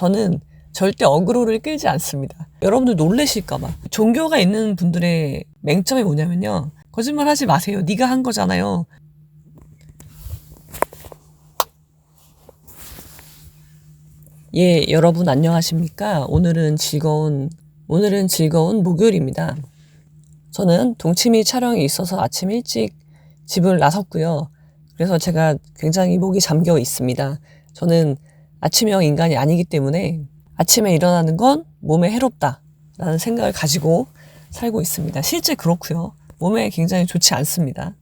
저는 절대 어그로를 끌지 않습니다. 여러분들 놀래실까봐. 종교가 있는 분들의 맹점이 뭐냐면요. 거짓말 하지 마세요. 네가 한 거잖아요. 예, 여러분 안녕하십니까? 오늘은 즐거운 오늘은 즐거운 목요일입니다. 저는 동치미 촬영이 있어서 아침 일찍 집을 나섰고요. 그래서 제가 굉장히 목이 잠겨 있습니다. 저는 아침형 인간이 아니기 때문에 아침에 일어나는 건 몸에 해롭다라는 생각을 가지고 살고 있습니다. 실제 그렇고요. 몸에 굉장히 좋지 않습니다.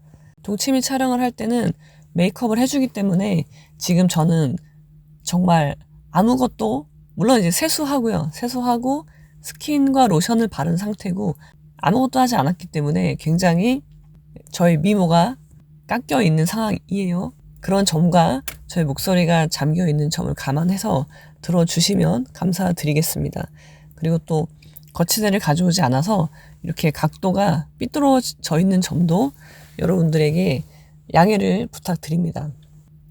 동치미 촬영을 할 때는 메이크업을 해주기 때문에 지금 저는 정말 아무것도 물론 이제 세수하고요. 세수하고 스킨과 로션을 바른 상태고 아무것도 하지 않았기 때문에 굉장히 저희 미모가 깎여 있는 상황이에요. 그런 점과 저희 목소리가 잠겨 있는 점을 감안해서 들어주시면 감사드리겠습니다. 그리고 또 거치대를 가져오지 않아서 이렇게 각도가 삐뚤어져 있는 점도 여러분들에게 양해를 부탁드립니다.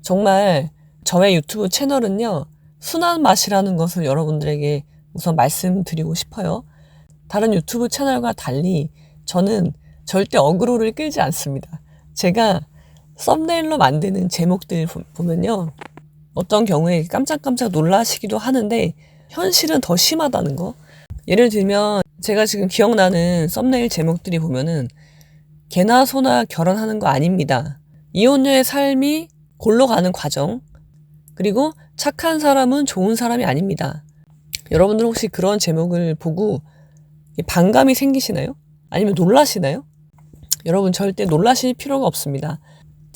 정말 저의 유튜브 채널은요, 순한 맛이라는 것을 여러분들에게 우선 말씀드리고 싶어요. 다른 유튜브 채널과 달리 저는 절대 어그로를 끌지 않습니다. 제가 썸네일로 만드는 제목들 보면요. 어떤 경우에 깜짝깜짝 놀라시기도 하는데 현실은 더 심하다는 거. 예를 들면 제가 지금 기억나는 썸네일 제목들이 보면은 개나 소나 결혼하는 거 아닙니다. 이혼녀의 삶이 골로 가는 과정. 그리고 착한 사람은 좋은 사람이 아닙니다. 여러분들 혹시 그런 제목을 보고 반감이 생기시나요? 아니면 놀라시나요? 여러분 절대 놀라실 필요가 없습니다.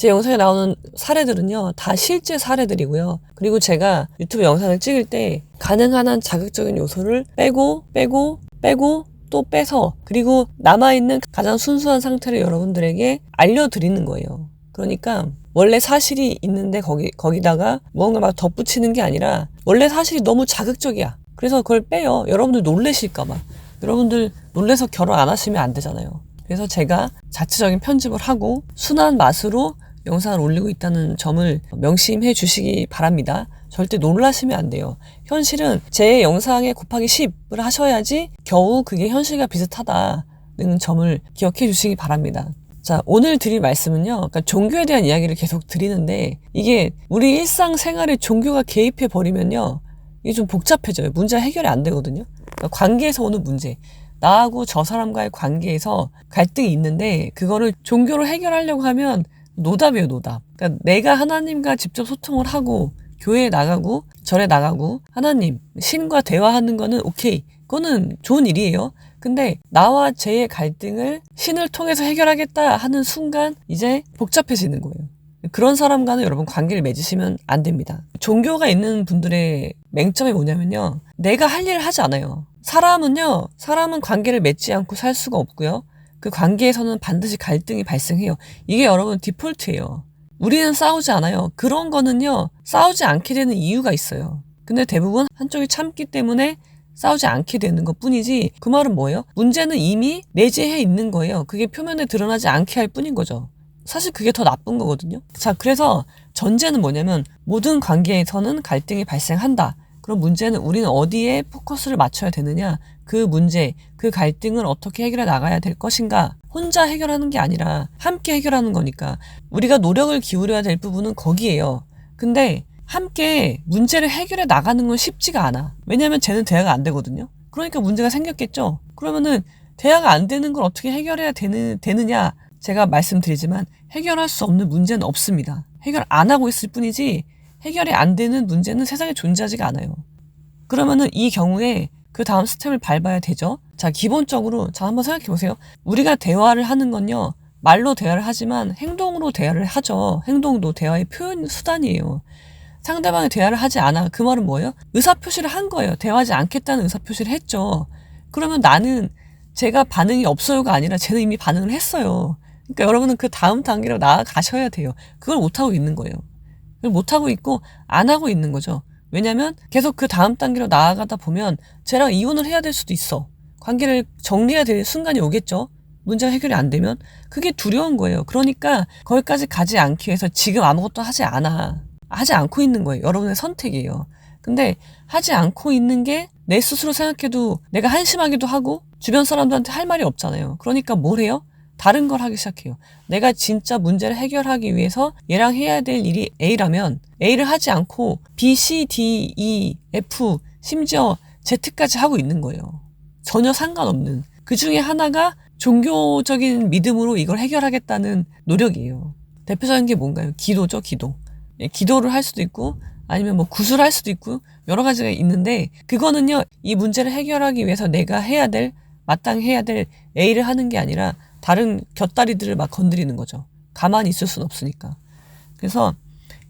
제 영상에 나오는 사례들은요, 다 실제 사례들이고요. 그리고 제가 유튜브 영상을 찍을 때 가능한 한 자극적인 요소를 빼고, 빼고, 빼고, 또 빼서, 그리고 남아있는 가장 순수한 상태를 여러분들에게 알려드리는 거예요. 그러니까, 원래 사실이 있는데 거기, 거기다가 무언가 막 덧붙이는 게 아니라, 원래 사실이 너무 자극적이야. 그래서 그걸 빼요. 여러분들 놀래실까봐. 여러분들 놀래서 결혼 안 하시면 안 되잖아요. 그래서 제가 자체적인 편집을 하고 순한 맛으로 영상을 올리고 있다는 점을 명심해 주시기 바랍니다. 절대 놀라시면 안 돼요. 현실은 제 영상에 곱하기 10을 하셔야지 겨우 그게 현실과 비슷하다는 점을 기억해 주시기 바랍니다. 자, 오늘 드릴 말씀은요. 그러니까 종교에 대한 이야기를 계속 드리는데 이게 우리 일상생활에 종교가 개입해 버리면요. 이게 좀 복잡해져요. 문제가 해결이 안 되거든요. 그러니까 관계에서 오는 문제. 나하고 저 사람과의 관계에서 갈등이 있는데 그거를 종교로 해결하려고 하면 노답이에요, 노답. 그러니까 내가 하나님과 직접 소통을 하고 교회에 나가고 절에 나가고 하나님, 신과 대화하는 거는 오케이. 그거는 좋은 일이에요. 근데 나와 쟤의 갈등을 신을 통해서 해결하겠다 하는 순간 이제 복잡해지는 거예요. 그런 사람과는 여러분 관계를 맺으시면 안 됩니다. 종교가 있는 분들의 맹점이 뭐냐면요. 내가 할 일을 하지 않아요. 사람은요, 사람은 관계를 맺지 않고 살 수가 없고요. 그 관계에서는 반드시 갈등이 발생해요. 이게 여러분 디폴트예요. 우리는 싸우지 않아요. 그런 거는요, 싸우지 않게 되는 이유가 있어요. 근데 대부분 한쪽이 참기 때문에 싸우지 않게 되는 것 뿐이지, 그 말은 뭐예요? 문제는 이미 내재해 있는 거예요. 그게 표면에 드러나지 않게 할 뿐인 거죠. 사실 그게 더 나쁜 거거든요. 자, 그래서 전제는 뭐냐면, 모든 관계에서는 갈등이 발생한다. 그럼 문제는 우리는 어디에 포커스를 맞춰야 되느냐? 그 문제, 그 갈등을 어떻게 해결해 나가야 될 것인가? 혼자 해결하는 게 아니라 함께 해결하는 거니까 우리가 노력을 기울여야 될 부분은 거기에요. 근데 함께 문제를 해결해 나가는 건 쉽지가 않아. 왜냐하면 쟤는 대화가 안 되거든요. 그러니까 문제가 생겼겠죠. 그러면은 대화가 안 되는 걸 어떻게 해결해야 되는, 되느냐? 제가 말씀드리지만 해결할 수 없는 문제는 없습니다. 해결 안 하고 있을 뿐이지 해결이 안 되는 문제는 세상에 존재하지가 않아요. 그러면은 이 경우에 그 다음 스텝을 밟아야 되죠. 자, 기본적으로, 자, 한번 생각해 보세요. 우리가 대화를 하는 건요, 말로 대화를 하지만 행동으로 대화를 하죠. 행동도 대화의 표현 수단이에요. 상대방이 대화를 하지 않아. 그 말은 뭐예요? 의사표시를 한 거예요. 대화하지 않겠다는 의사표시를 했죠. 그러면 나는 제가 반응이 없어요가 아니라 쟤는 이미 반응을 했어요. 그러니까 여러분은 그 다음 단계로 나아가셔야 돼요. 그걸 못하고 있는 거예요. 못하고 있고 안 하고 있는 거죠. 왜냐면 계속 그 다음 단계로 나아가다 보면 쟤랑 이혼을 해야 될 수도 있어. 관계를 정리해야 될 순간이 오겠죠. 문제가 해결이 안 되면 그게 두려운 거예요. 그러니까 거기까지 가지 않기 위해서 지금 아무것도 하지 않아. 하지 않고 있는 거예요. 여러분의 선택이에요. 근데 하지 않고 있는 게 내 스스로 생각해도 내가 한심하기도 하고 주변 사람들한테 할 말이 없잖아요. 그러니까 뭘 해요? 다른 걸 하기 시작해요. 내가 진짜 문제를 해결하기 위해서 얘랑 해야 될 일이 A라면 A를 하지 않고 B, C, D, E, F, 심지어 Z까지 하고 있는 거예요. 전혀 상관없는. 그 중에 하나가 종교적인 믿음으로 이걸 해결하겠다는 노력이에요. 대표적인 게 뭔가요? 기도죠, 기도. 예, 기도를 할 수도 있고, 아니면 뭐 구슬을 할 수도 있고, 여러 가지가 있는데, 그거는요, 이 문제를 해결하기 위해서 내가 해야 될, 마땅히 해야 될 A를 하는 게 아니라, 다른 곁다리들을 막 건드리는 거죠. 가만히 있을 수는 없으니까. 그래서,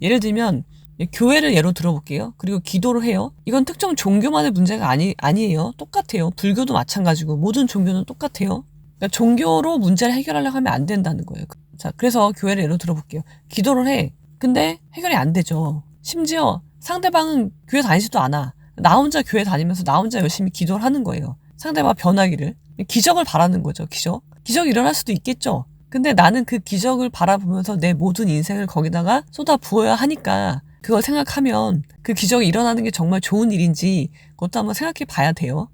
예를 들면, 예, 교회를 예로 들어볼게요. 그리고 기도를 해요. 이건 특정 종교만의 문제가 아니, 아니에요. 똑같아요. 불교도 마찬가지고, 모든 종교는 똑같아요. 그러니까 종교로 문제를 해결하려고 하면 안 된다는 거예요. 자, 그래서 교회를 예로 들어볼게요. 기도를 해. 근데 해결이 안 되죠. 심지어 상대방은 교회 다니지도 않아. 나 혼자 교회 다니면서 나 혼자 열심히 기도를 하는 거예요. 상대방 변하기를. 기적을 바라는 거죠, 기적. 기적이 일어날 수도 있겠죠. 근데 나는 그 기적을 바라보면서 내 모든 인생을 거기다가 쏟아 부어야 하니까 그걸 생각하면 그 기적이 일어나는 게 정말 좋은 일인지 그것도 한번 생각해 봐야 돼요.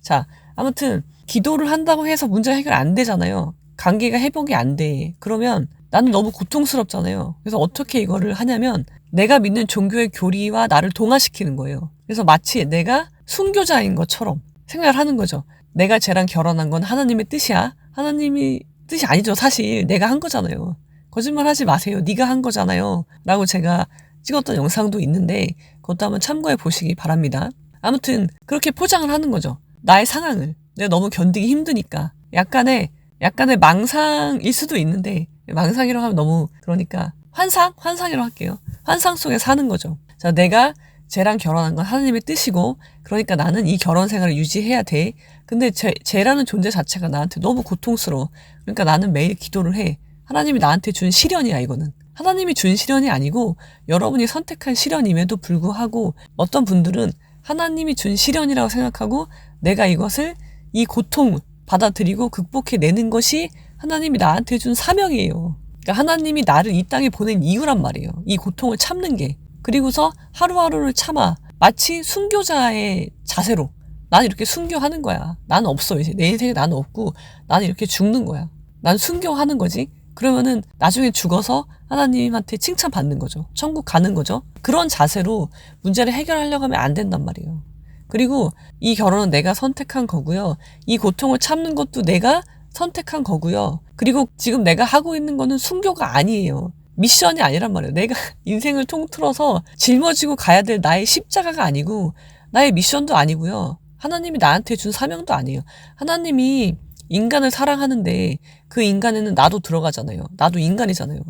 자, 아무튼 기도를 한다고 해서 문제 해결 안 되잖아요. 관계가 회복이 안 돼. 그러면 나는 너무 고통스럽잖아요. 그래서 어떻게 이거를 하냐면 내가 믿는 종교의 교리와 나를 동화시키는 거예요. 그래서 마치 내가 순교자인 것처럼 생각을 하는 거죠. 내가 쟤랑 결혼한 건 하나님의 뜻이야. 하나님이 뜻이 아니죠. 사실 내가 한 거잖아요. 거짓말 하지 마세요. 네가 한 거잖아요. 라고 제가 찍었던 영상도 있는데 그것도 한번 참고해 보시기 바랍니다. 아무튼 그렇게 포장을 하는 거죠. 나의 상황을. 내가 너무 견디기 힘드니까. 약간의 약간의 망상일 수도 있는데 망상이라고 하면 너무 그러니까 환상? 환상이라고 할게요. 환상 속에 사는 거죠. 자, 내가 쟤랑 결혼한 건 하나님의 뜻이고 그러니까 나는 이 결혼 생활을 유지해야 돼. 근데 쟤, 쟤라는 존재 자체가 나한테 너무 고통스러워. 그러니까 나는 매일 기도를 해. 하나님이 나한테 준 시련이야, 이거는. 하나님이 준 시련이 아니고 여러분이 선택한 시련임에도 불구하고 어떤 분들은 하나님이 준 시련이라고 생각하고 내가 이것을 이 고통 받아들이고 극복해 내는 것이 하나님이 나한테 준 사명이에요. 그러니까 하나님이 나를 이 땅에 보낸 이유란 말이에요. 이 고통을 참는 게. 그리고서 하루하루를 참아 마치 순교자의 자세로 나는 이렇게 순교하는 거야. 나는 없어 이제 내 인생에 나는 없고 나는 이렇게 죽는 거야. 난 순교하는 거지. 그러면은 나중에 죽어서 하나님한테 칭찬받는 거죠. 천국 가는 거죠. 그런 자세로 문제를 해결하려고 하면 안 된단 말이에요. 그리고 이 결혼은 내가 선택한 거고요. 이 고통을 참는 것도 내가 선택한 거고요. 그리고 지금 내가 하고 있는 거는 순교가 아니에요. 미션이 아니란 말이에요. 내가 인생을 통틀어서 짊어지고 가야 될 나의 십자가가 아니고 나의 미션도 아니고요. 하나님이 나한테 준 사명도 아니에요. 하나님이 인간을 사랑하는데 그 인간에는 나도 들어가잖아요. 나도 인간이잖아요.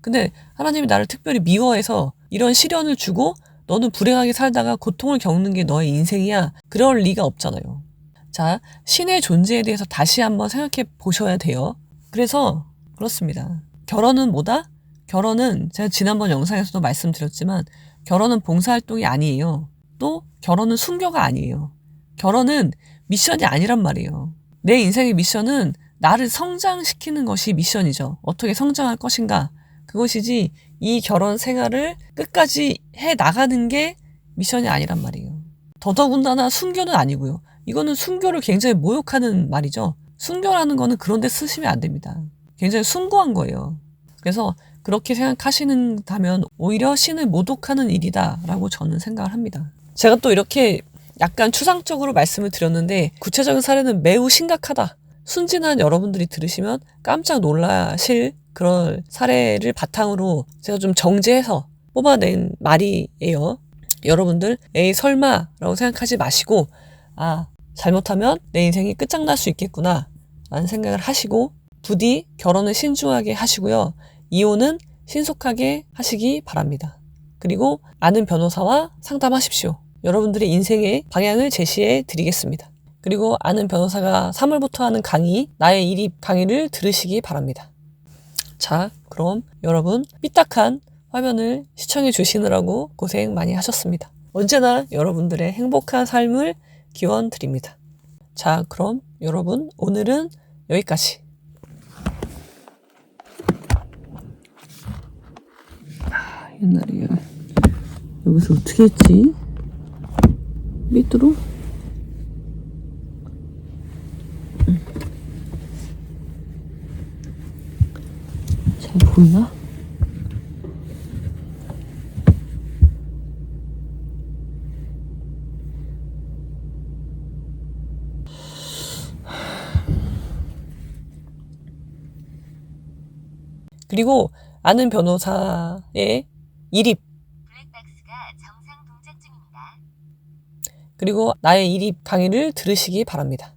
근데 하나님이 나를 특별히 미워해서 이런 시련을 주고 너는 불행하게 살다가 고통을 겪는 게 너의 인생이야. 그럴 리가 없잖아요. 자, 신의 존재에 대해서 다시 한번 생각해 보셔야 돼요. 그래서 그렇습니다. 결혼은 뭐다? 결혼은 제가 지난번 영상에서도 말씀드렸지만 결혼은 봉사활동이 아니에요. 또 결혼은 순교가 아니에요. 결혼은 미션이 아니란 말이에요. 내 인생의 미션은 나를 성장시키는 것이 미션이죠. 어떻게 성장할 것인가. 그것이지 이 결혼 생활을 끝까지 해 나가는 게 미션이 아니란 말이에요. 더더군다나 순교는 아니고요. 이거는 순교를 굉장히 모욕하는 말이죠. 순교라는 거는 그런 데 쓰시면 안 됩니다. 굉장히 숭고한 거예요. 그래서 그렇게 생각하시는다면 오히려 신을 모독하는 일이다라고 저는 생각을 합니다. 제가 또 이렇게 약간 추상적으로 말씀을 드렸는데 구체적인 사례는 매우 심각하다. 순진한 여러분들이 들으시면 깜짝 놀라실 그런 사례를 바탕으로 제가 좀 정제해서 뽑아낸 말이에요. 여러분들, 에이, 설마, 라고 생각하지 마시고, 아, 잘못하면 내 인생이 끝장날 수 있겠구나, 라는 생각을 하시고, 부디 결혼을 신중하게 하시고요. 이혼은 신속하게 하시기 바랍니다. 그리고 아는 변호사와 상담하십시오. 여러분들의 인생의 방향을 제시해 드리겠습니다. 그리고 아는 변호사가 3월부터 하는 강의, 나의 일입 강의를 들으시기 바랍니다. 자, 그럼 여러분 삐딱한 화면을 시청해 주시느라고 고생 많이 하셨습니다. 언제나 여러분들의 행복한 삶을 기원 드립니다. 자, 그럼 여러분 오늘은 여기까지. 아, 옛날에 여기서 어떻게 했지? 밑으로 잘 보이나? 그리고 아는 변호사의 일입. 그리고 나의 일입 강의를 들으시기 바랍니다.